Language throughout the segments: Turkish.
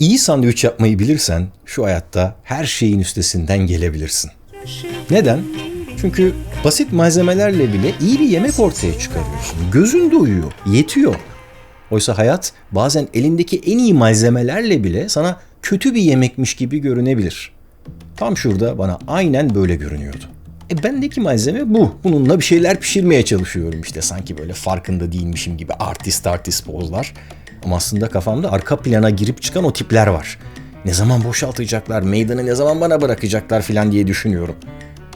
İyi sandviç yapmayı bilirsen şu hayatta her şeyin üstesinden gelebilirsin. Neden? Çünkü basit malzemelerle bile iyi bir yemek ortaya çıkarıyorsun. Gözün doyuyor, yetiyor. Oysa hayat bazen elindeki en iyi malzemelerle bile sana kötü bir yemekmiş gibi görünebilir. Tam şurada bana aynen böyle görünüyordu. E bendeki malzeme bu. Bununla bir şeyler pişirmeye çalışıyorum işte sanki böyle farkında değilmişim gibi artist artist pozlar. Ama aslında kafamda arka plana girip çıkan o tipler var. Ne zaman boşaltacaklar, meydanı ne zaman bana bırakacaklar filan diye düşünüyorum.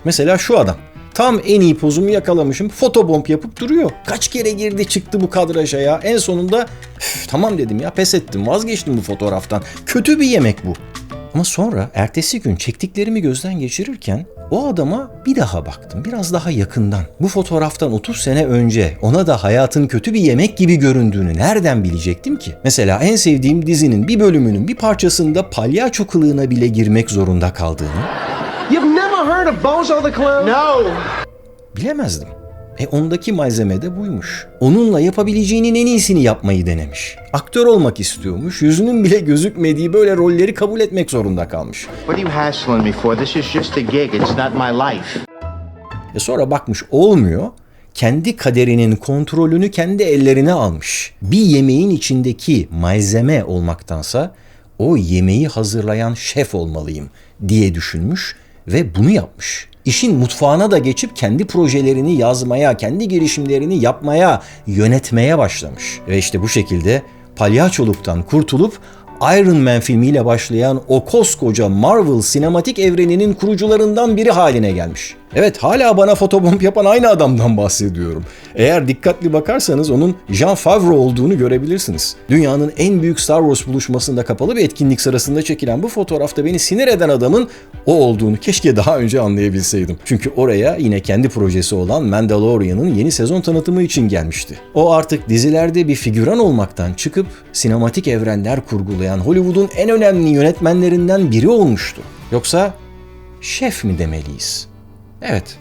Mesela şu adam. Tam en iyi pozumu yakalamışım. Fotobomb yapıp duruyor. Kaç kere girdi çıktı bu kadraja ya. En sonunda "Üf, tamam dedim ya pes ettim vazgeçtim bu fotoğraftan. Kötü bir yemek bu. Ama sonra ertesi gün çektiklerimi gözden geçirirken o adama bir daha baktım. Biraz daha yakından. Bu fotoğraftan 30 sene önce ona da hayatın kötü bir yemek gibi göründüğünü nereden bilecektim ki? Mesela en sevdiğim dizinin bir bölümünün bir parçasında palyaço kılığına bile girmek zorunda kaldığını You've never heard of Bozo the Clown? No. Bilemezdim. E ondaki malzeme de buymuş. Onunla yapabileceğinin en iyisini yapmayı denemiş. Aktör olmak istiyormuş. Yüzünün bile gözükmediği böyle rolleri kabul etmek zorunda kalmış. What are you hassling me for? This is just a gig. It's not my life. E sonra bakmış olmuyor. Kendi kaderinin kontrolünü kendi ellerine almış. Bir yemeğin içindeki malzeme olmaktansa o yemeği hazırlayan şef olmalıyım diye düşünmüş ve bunu yapmış. İşin mutfağına da geçip kendi projelerini yazmaya, kendi girişimlerini yapmaya, yönetmeye başlamış. Ve işte bu şekilde palyaçoluktan kurtulup Iron Man filmiyle başlayan o koskoca Marvel sinematik evreninin kurucularından biri haline gelmiş. Evet hala bana fotobomb yapan aynı adamdan bahsediyorum. Eğer dikkatli bakarsanız onun Jean Favreau olduğunu görebilirsiniz. Dünyanın en büyük Star Wars buluşmasında kapalı bir etkinlik sırasında çekilen bu fotoğrafta beni sinir eden adamın o olduğunu keşke daha önce anlayabilseydim. Çünkü oraya yine kendi projesi olan Mandalorian'ın yeni sezon tanıtımı için gelmişti. O artık dizilerde bir figüran olmaktan çıkıp sinematik evrenler kurgulayan Hollywood'un en önemli yönetmenlerinden biri olmuştu. Yoksa şef mi demeliyiz? Evet,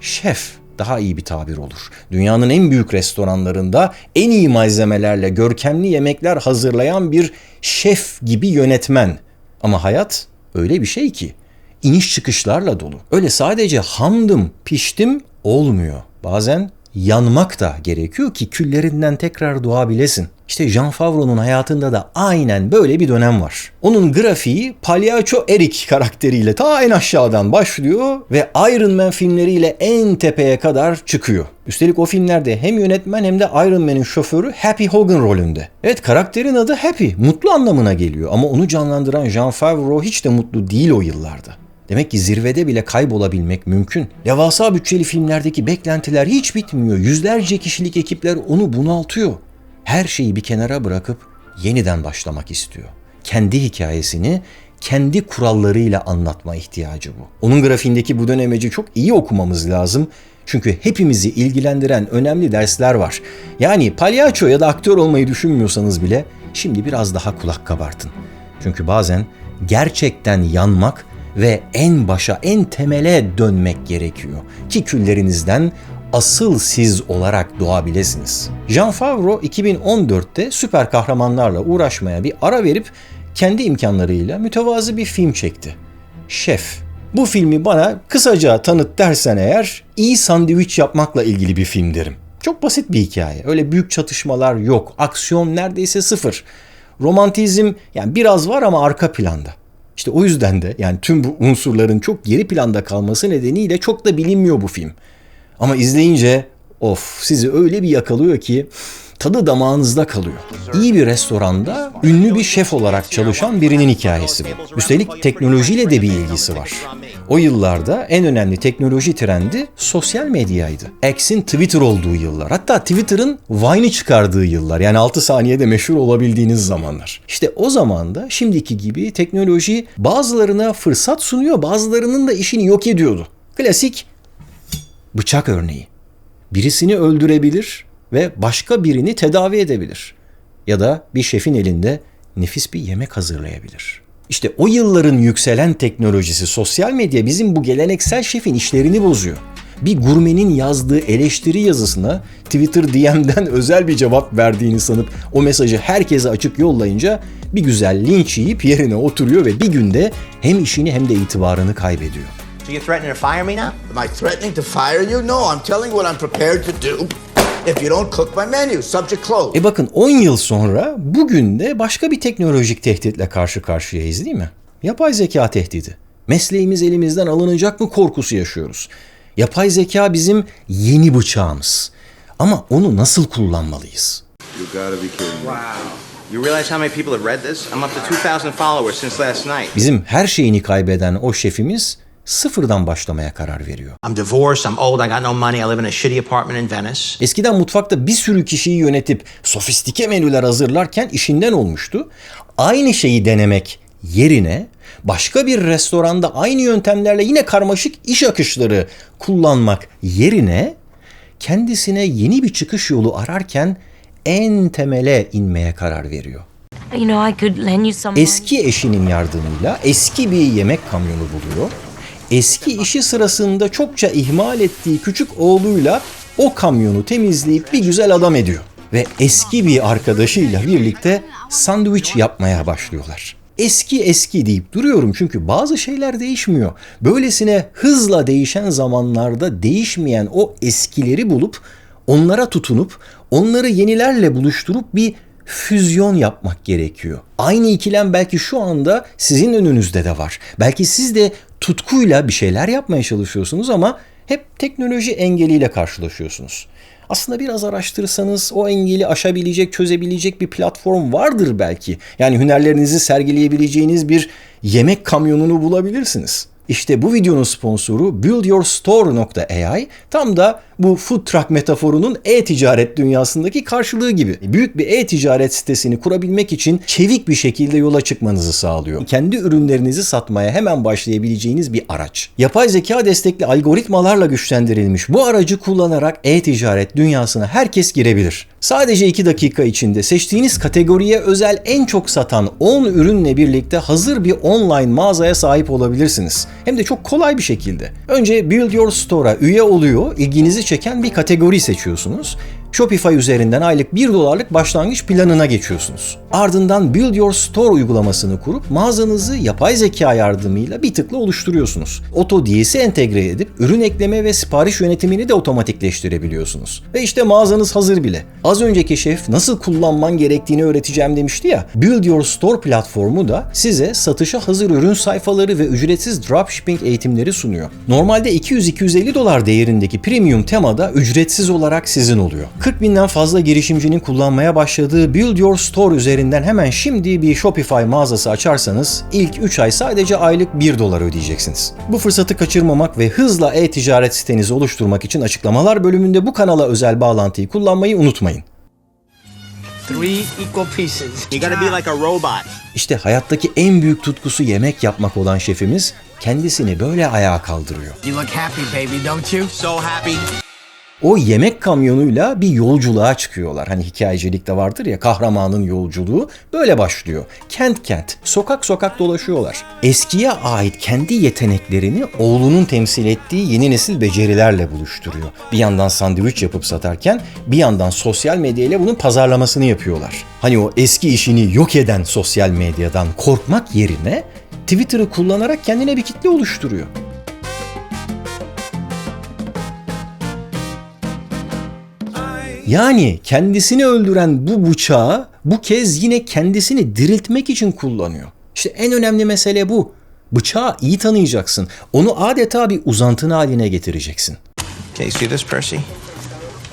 şef daha iyi bir tabir olur. Dünyanın en büyük restoranlarında en iyi malzemelerle görkemli yemekler hazırlayan bir şef gibi yönetmen. Ama hayat öyle bir şey ki iniş çıkışlarla dolu. Öyle sadece hamdım, piştim olmuyor. Bazen yanmak da gerekiyor ki küllerinden tekrar doğabilesin. İşte Jean Favreau'nun hayatında da aynen böyle bir dönem var. Onun grafiği Palyaço Eric karakteriyle ta en aşağıdan başlıyor ve Iron Man filmleriyle en tepeye kadar çıkıyor. Üstelik o filmlerde hem yönetmen hem de Iron Man'in şoförü Happy Hogan rolünde. Evet karakterin adı Happy, mutlu anlamına geliyor ama onu canlandıran Jean Favreau hiç de mutlu değil o yıllarda. Demek ki zirvede bile kaybolabilmek mümkün. Devasa bütçeli filmlerdeki beklentiler hiç bitmiyor. Yüzlerce kişilik ekipler onu bunaltıyor. Her şeyi bir kenara bırakıp yeniden başlamak istiyor. Kendi hikayesini kendi kurallarıyla anlatma ihtiyacı bu. Onun grafiğindeki bu dönemeci çok iyi okumamız lazım. Çünkü hepimizi ilgilendiren önemli dersler var. Yani palyaço ya da aktör olmayı düşünmüyorsanız bile şimdi biraz daha kulak kabartın. Çünkü bazen gerçekten yanmak ve en başa, en temele dönmek gerekiyor ki küllerinizden asıl siz olarak doğabilirsiniz. Jean Favreau 2014'te süper kahramanlarla uğraşmaya bir ara verip kendi imkanlarıyla mütevazı bir film çekti. Şef. Bu filmi bana kısaca tanıt dersen eğer iyi sandviç yapmakla ilgili bir film derim. Çok basit bir hikaye. Öyle büyük çatışmalar yok. Aksiyon neredeyse sıfır. Romantizm yani biraz var ama arka planda. İşte o yüzden de yani tüm bu unsurların çok geri planda kalması nedeniyle çok da bilinmiyor bu film. Ama izleyince of sizi öyle bir yakalıyor ki tadı damağınızda kalıyor. İyi bir restoranda ünlü bir şef olarak çalışan birinin hikayesi bu. Üstelik teknolojiyle de bir ilgisi var. O yıllarda en önemli teknoloji trendi sosyal medyaydı. X'in Twitter olduğu yıllar. Hatta Twitter'ın Vine'i çıkardığı yıllar. Yani 6 saniyede meşhur olabildiğiniz zamanlar. İşte o zaman da şimdiki gibi teknoloji bazılarına fırsat sunuyor, bazılarının da işini yok ediyordu. Klasik bıçak örneği. Birisini öldürebilir ve başka birini tedavi edebilir. Ya da bir şefin elinde nefis bir yemek hazırlayabilir. İşte o yılların yükselen teknolojisi sosyal medya bizim bu geleneksel şefin işlerini bozuyor. bir gurmenin yazdığı eleştiri yazısına Twitter DM'den özel bir cevap verdiğini sanıp o mesajı herkese açık yollayınca bir güzel linç yiyip yerine oturuyor ve bir günde hem işini hem de itibarını kaybediyor. So you're threatening to fire me now? Am I threatening to fire you? No, I'm telling what I'm prepared to do if you don't cook my menu. Subject closed. E bakın 10 yıl sonra bugün de başka bir teknolojik tehditle karşı karşıyayız değil mi? Yapay zeka tehdidi. Mesleğimiz elimizden alınacak mı korkusu yaşıyoruz. Yapay zeka bizim yeni bıçağımız. Ama onu nasıl kullanmalıyız? You gotta be kidding me. You realize how many people have read this? I'm up to 2,000 followers since last night. Bizim her şeyini kaybeden o şefimiz sıfırdan başlamaya karar veriyor. I'm divorced, I'm old, I got no money, I live in a shitty apartment in Venice. Eskiden mutfakta bir sürü kişiyi yönetip sofistike menüler hazırlarken işinden olmuştu. Aynı şeyi denemek yerine başka bir restoranda aynı yöntemlerle yine karmaşık iş akışları kullanmak yerine kendisine yeni bir çıkış yolu ararken en temele inmeye karar veriyor. You know, I could lend you some. money. Eski eşinin yardımıyla eski bir yemek kamyonu buluyor. Eski işi sırasında çokça ihmal ettiği küçük oğluyla o kamyonu temizleyip bir güzel adam ediyor. Ve eski bir arkadaşıyla birlikte sandviç yapmaya başlıyorlar. Eski eski deyip duruyorum çünkü bazı şeyler değişmiyor. Böylesine hızla değişen zamanlarda değişmeyen o eskileri bulup onlara tutunup onları yenilerle buluşturup bir füzyon yapmak gerekiyor. Aynı ikilem belki şu anda sizin önünüzde de var. Belki siz de tutkuyla bir şeyler yapmaya çalışıyorsunuz ama hep teknoloji engeliyle karşılaşıyorsunuz. Aslında biraz araştırırsanız o engeli aşabilecek, çözebilecek bir platform vardır belki. Yani hünerlerinizi sergileyebileceğiniz bir yemek kamyonunu bulabilirsiniz. İşte bu videonun sponsoru buildyourstore.ai tam da bu food truck metaforunun e-ticaret dünyasındaki karşılığı gibi. Büyük bir e-ticaret sitesini kurabilmek için çevik bir şekilde yola çıkmanızı sağlıyor. Kendi ürünlerinizi satmaya hemen başlayabileceğiniz bir araç. Yapay zeka destekli algoritmalarla güçlendirilmiş bu aracı kullanarak e-ticaret dünyasına herkes girebilir. Sadece 2 dakika içinde seçtiğiniz kategoriye özel en çok satan 10 ürünle birlikte hazır bir online mağazaya sahip olabilirsiniz. Hem de çok kolay bir şekilde. Önce Build Your Store'a üye oluyor, ilginizi çeken bir kategori seçiyorsunuz. Shopify üzerinden aylık 1 dolarlık başlangıç planına geçiyorsunuz. Ardından Build Your Store uygulamasını kurup mağazanızı yapay zeka yardımıyla bir tıkla oluşturuyorsunuz. AutoDS'i entegre edip ürün ekleme ve sipariş yönetimini de otomatikleştirebiliyorsunuz. Ve işte mağazanız hazır bile. Az önceki şef nasıl kullanman gerektiğini öğreteceğim demişti ya. Build Your Store platformu da size satışa hazır ürün sayfaları ve ücretsiz dropshipping eğitimleri sunuyor. Normalde 200-250 dolar değerindeki premium temada ücretsiz olarak sizin oluyor. 40 binden fazla girişimcinin kullanmaya başladığı Build Your Store üzerinden hemen şimdi bir Shopify mağazası açarsanız ilk 3 ay sadece aylık 1 dolar ödeyeceksiniz. Bu fırsatı kaçırmamak ve hızla e-ticaret sitenizi oluşturmak için açıklamalar bölümünde bu kanala özel bağlantıyı kullanmayı unutmayın. Three equal pieces. You gotta be like a robot. İşte hayattaki en büyük tutkusu yemek yapmak olan şefimiz kendisini böyle ayağa kaldırıyor. You look happy, baby, don't you? So happy. O yemek kamyonuyla bir yolculuğa çıkıyorlar. Hani hikayecilikte vardır ya kahramanın yolculuğu böyle başlıyor. Kent kent, sokak sokak dolaşıyorlar. Eskiye ait kendi yeteneklerini oğlunun temsil ettiği yeni nesil becerilerle buluşturuyor. Bir yandan sandviç yapıp satarken bir yandan sosyal medyayla bunun pazarlamasını yapıyorlar. Hani o eski işini yok eden sosyal medyadan korkmak yerine Twitter'ı kullanarak kendine bir kitle oluşturuyor. Yani kendisini öldüren bu bıçağı bu kez yine kendisini diriltmek için kullanıyor. İşte en önemli mesele bu. Bıçağı iyi tanıyacaksın. Onu adeta bir uzantın haline getireceksin. Okay, see this, Percy?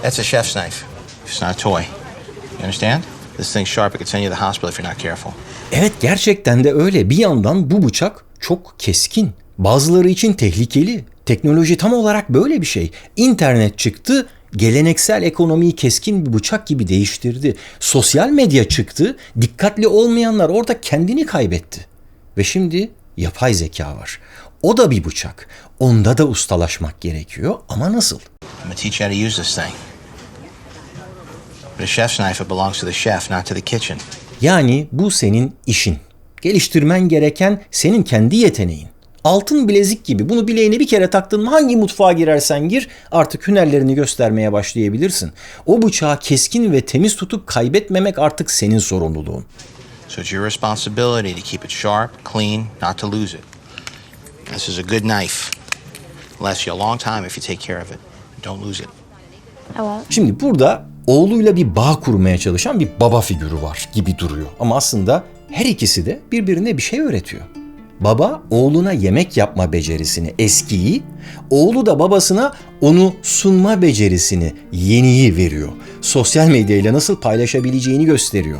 That's a chef's knife. It's not a toy. You understand? This thing's sharp. It could send you to the hospital if you're not careful. Evet gerçekten de öyle. Bir yandan bu bıçak çok keskin. Bazıları için tehlikeli. Teknoloji tam olarak böyle bir şey. İnternet çıktı, geleneksel ekonomiyi keskin bir bıçak gibi değiştirdi. Sosyal medya çıktı, dikkatli olmayanlar orada kendini kaybetti. Ve şimdi yapay zeka var. O da bir bıçak. Onda da ustalaşmak gerekiyor ama nasıl? I'm teach you how to use this thing. But a chef's knife, it belongs to the chef, not to the kitchen. Yani bu senin işin. Geliştirmen gereken senin kendi yeteneğin. Altın bilezik gibi bunu bileğine bir kere taktın mı hangi mutfağa girersen gir artık hünerlerini göstermeye başlayabilirsin. O bıçağı keskin ve temiz tutup kaybetmemek artık senin sorumluluğun. So it's your responsibility to keep it sharp, clean, not to lose it. This is a good knife. Lasts you a long time if you take care of it. Don't lose it. Şimdi burada oğluyla bir bağ kurmaya çalışan bir baba figürü var gibi duruyor. Ama aslında her ikisi de birbirine bir şey öğretiyor. Baba oğluna yemek yapma becerisini, eskiyi, oğlu da babasına onu sunma becerisini, yeniyi veriyor. Sosyal medyayla nasıl paylaşabileceğini gösteriyor.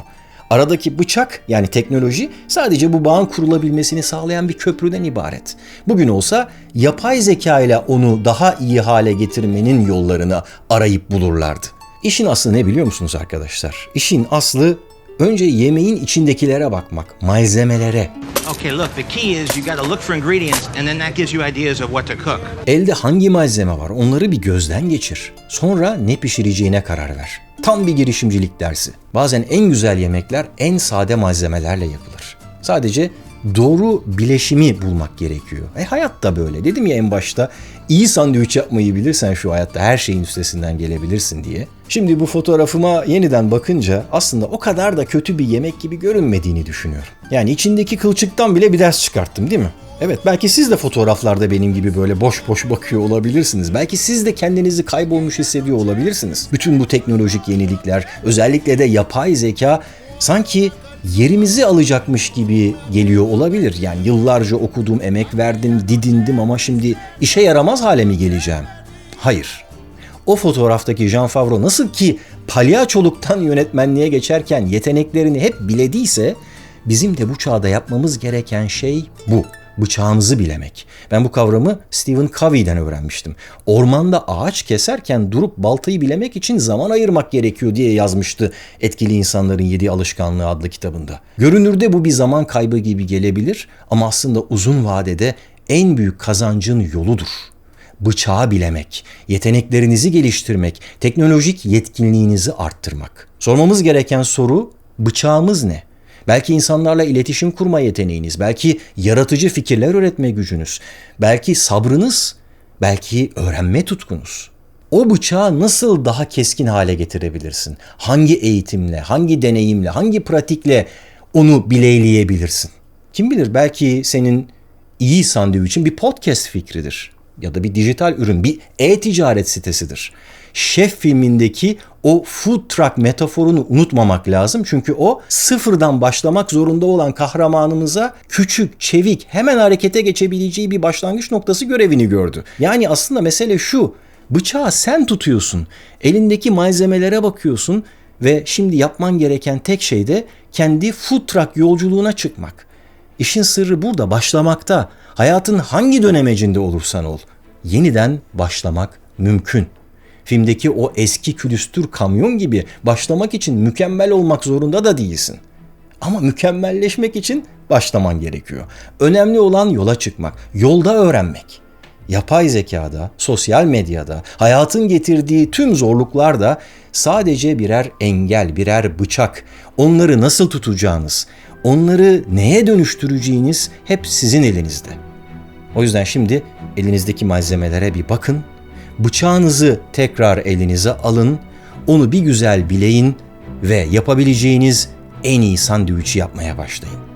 Aradaki bıçak yani teknoloji sadece bu bağın kurulabilmesini sağlayan bir köprüden ibaret. Bugün olsa yapay zeka ile onu daha iyi hale getirmenin yollarını arayıp bulurlardı. İşin aslı ne biliyor musunuz arkadaşlar? İşin aslı önce yemeğin içindekilere bakmak, malzemelere. Okay, look, the key is you gotta look for ingredients and then that gives you ideas of what to cook. Elde hangi malzeme var onları bir gözden geçir. Sonra ne pişireceğine karar ver. Tam bir girişimcilik dersi. Bazen en güzel yemekler en sade malzemelerle yapılır. Sadece doğru bileşimi bulmak gerekiyor. E hayat da böyle. Dedim ya en başta iyi sandviç yapmayı bilirsen şu hayatta her şeyin üstesinden gelebilirsin diye. Şimdi bu fotoğrafıma yeniden bakınca aslında o kadar da kötü bir yemek gibi görünmediğini düşünüyorum. Yani içindeki kılçıktan bile bir ders çıkarttım değil mi? Evet belki siz de fotoğraflarda benim gibi böyle boş boş bakıyor olabilirsiniz. Belki siz de kendinizi kaybolmuş hissediyor olabilirsiniz. Bütün bu teknolojik yenilikler, özellikle de yapay zeka sanki yerimizi alacakmış gibi geliyor olabilir. Yani yıllarca okudum, emek verdim, didindim ama şimdi işe yaramaz hale mi geleceğim? Hayır. O fotoğraftaki Jean Favreau nasıl ki palyaçoluktan yönetmenliğe geçerken yeteneklerini hep bilediyse bizim de bu çağda yapmamız gereken şey bu. Bıçağımızı bilemek. Ben bu kavramı Stephen Covey'den öğrenmiştim. Ormanda ağaç keserken durup baltayı bilemek için zaman ayırmak gerekiyor diye yazmıştı Etkili İnsanların Yedi Alışkanlığı adlı kitabında. Görünürde bu bir zaman kaybı gibi gelebilir ama aslında uzun vadede en büyük kazancın yoludur bıçağı bilemek, yeteneklerinizi geliştirmek, teknolojik yetkinliğinizi arttırmak. Sormamız gereken soru bıçağımız ne? Belki insanlarla iletişim kurma yeteneğiniz, belki yaratıcı fikirler üretme gücünüz, belki sabrınız, belki öğrenme tutkunuz. O bıçağı nasıl daha keskin hale getirebilirsin? Hangi eğitimle, hangi deneyimle, hangi pratikle onu bileyleyebilirsin? Kim bilir belki senin iyi sandviçin bir podcast fikridir ya da bir dijital ürün, bir e-ticaret sitesidir. Şef filmindeki o food truck metaforunu unutmamak lazım. Çünkü o sıfırdan başlamak zorunda olan kahramanımıza küçük, çevik, hemen harekete geçebileceği bir başlangıç noktası görevini gördü. Yani aslında mesele şu. Bıçağı sen tutuyorsun. Elindeki malzemelere bakıyorsun ve şimdi yapman gereken tek şey de kendi food truck yolculuğuna çıkmak. İşin sırrı burada başlamakta. Hayatın hangi dönemecinde olursan ol, yeniden başlamak mümkün. Filmdeki o eski külüstür kamyon gibi başlamak için mükemmel olmak zorunda da değilsin. Ama mükemmelleşmek için başlaman gerekiyor. Önemli olan yola çıkmak, yolda öğrenmek. Yapay zekada, sosyal medyada, hayatın getirdiği tüm zorluklar da sadece birer engel, birer bıçak. Onları nasıl tutacağınız, onları neye dönüştüreceğiniz hep sizin elinizde. O yüzden şimdi elinizdeki malzemelere bir bakın. Bıçağınızı tekrar elinize alın. Onu bir güzel bileyin ve yapabileceğiniz en iyi sandviçi yapmaya başlayın.